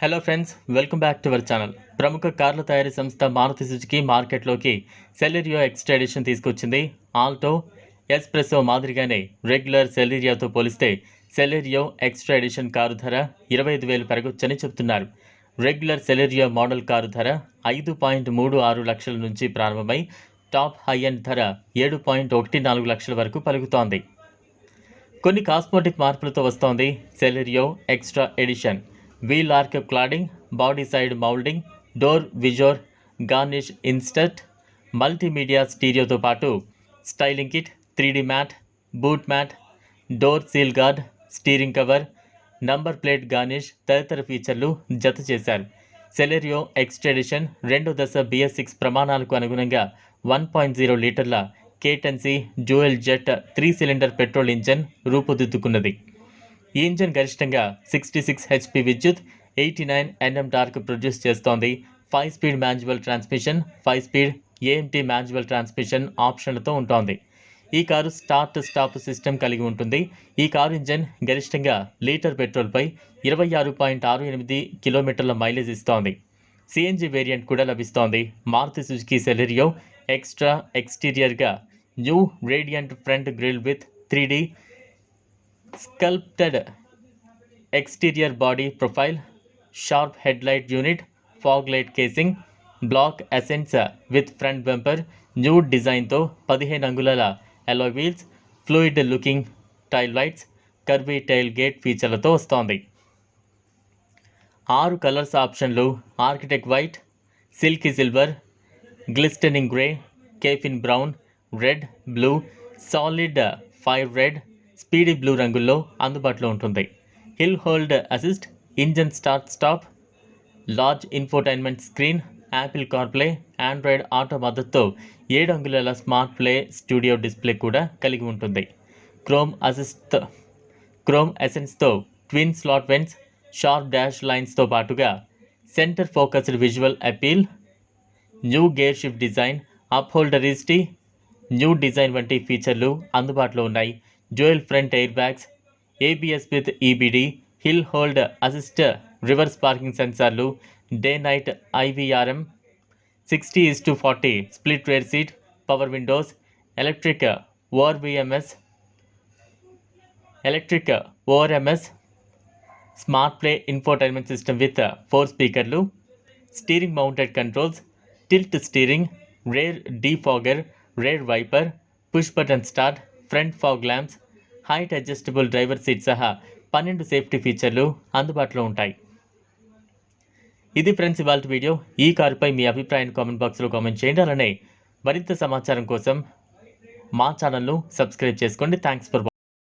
Hello friends welcome back to our channel ప్రముఖ కార్ల తయారీ సంస్థ మారుతి సుజుకి మార్కెట్లోకి సెలెరియో ఎక్స్ట్రా ఎడిషన్ తీసుకొచ్చింది. ఆల్టో ఎస్ప్రెసో మాదిరిగానే రెగ్యులర్ సెలెరియాతో పోలిస్తే సెలెరియో ఎక్స్ట్రా ఎడిషన్ కారు ధర ఇరవై ఐదు వేలు పెరగొచ్చని చెబుతున్నారు. రెగ్యులర్ సెలెరియో మోడల్ కారు ధర ఐదు పాయింట్ మూడు ఆరు లక్షల నుంచి ప్రారంభమై టాప్ హై అండ్ ధర ఏడు పాయింట్ ఒకటి నాలుగు లక్షల వరకు పలుకుతోంది. కొన్ని కాస్మోటిక్ మార్పులతో వస్తోంది Celerio extra edition. Wheel arch cladding body side moulding door visor garnish insert multimedia స్టీరియోతో పాటు styling kit three D mat boot mat door sill guard steering cover number plate garnish తదితర ఫీచర్లు జత చేశారు. సెలెరియో ఎక్స్ట్రెడిషన్ రెండు రెండో దశ బిఎస్ సిక్స్ ప్రమాణాలకు అనుగుణంగా వన్ పాయింట్ జీరో లీటర్ల కేటెన్సీ dual jet three cylinder petrol engine రూపుదిద్దుకున్నది. ఈ ఇంజన్ గరిష్టంగా సిక్స్టీ సిక్స్ హెచ్పి విద్యుత్ eighty nine NM torque produce చేస్తోంది. Five speed manual transmission five speed AMT manual transmission ఆప్షన్లతో ఉంటుంది. ఈ కారు స్టార్ట్ స్టాప్ సిస్టమ్ కలిగి ఉంటుంది. ఈ కారు ఇంజన్ గరిష్టంగా లీటర్ పెట్రోల్పై ఇరవై ఆరు పాయింట్ ఆరు ఎనిమిది కిలోమీటర్ల మైలేజ్ ఇస్తోంది. సిఎన్జి వేరియంట్ కూడా లభిస్తోంది. Maruti Suzuki Celerio extra ఎక్స్టీరియర్గా new radiant front grille with three D sculpted exterior body profile sharp headlight unit fog light casing black accents with front bumper new డిజైన్తో పదిహేను అంగుళాల alloy wheels fluid looking tail lights curvy tailgate ఫీచర్లతో వస్తోంది. ఆరు colours ఆప్షన్లు architect white silky silver glistening grey caffeine brown red blue solid fire red speedy blue రంగుల్లో అందుబాటులో ఉంటుంది. Hill hold assist engine start stop large infotainment screen Apple CarPlay Android auto మద్దతుతో ఏడు అంగుళాల స్మార్ట్ ప్లే స్టూడియో డిస్ప్లే కూడా కలిగి ఉంటుంది. Chrome assist chrome ఎసెన్స్తో twin slot vents sharp dash లైన్స్తో పాటుగా centre focused visual appeal new gear shift design upholstery new design వంటి ఫీచర్లు అందుబాటులో ఉన్నాయి. Dual front airbags ABS with EBD hill hold assist reverse parking సెన్సార్లు day night IRVM sixty is to forty split rear seat power windows electric ORVMs electric ORMs smart play infotainment system with four స్పీకర్లు steering mounted controls tilt steering rear defogger rear wiper push button start front fog lamps height adjustable driver seat సహా పన్నెండు safety ఫీచర్లు అందుబాటులో ఉంటాయి. ఇది friends ఇవాళ video. ఈ కారుపై మీ అభిప్రాయాన్ని కామెంట్ బాక్స్లో కామెంట్ చేయండి. అలానే మరింత సమాచారం కోసం మా ఛానల్ను సబ్స్క్రైబ్ చేసుకోండి. Thanks for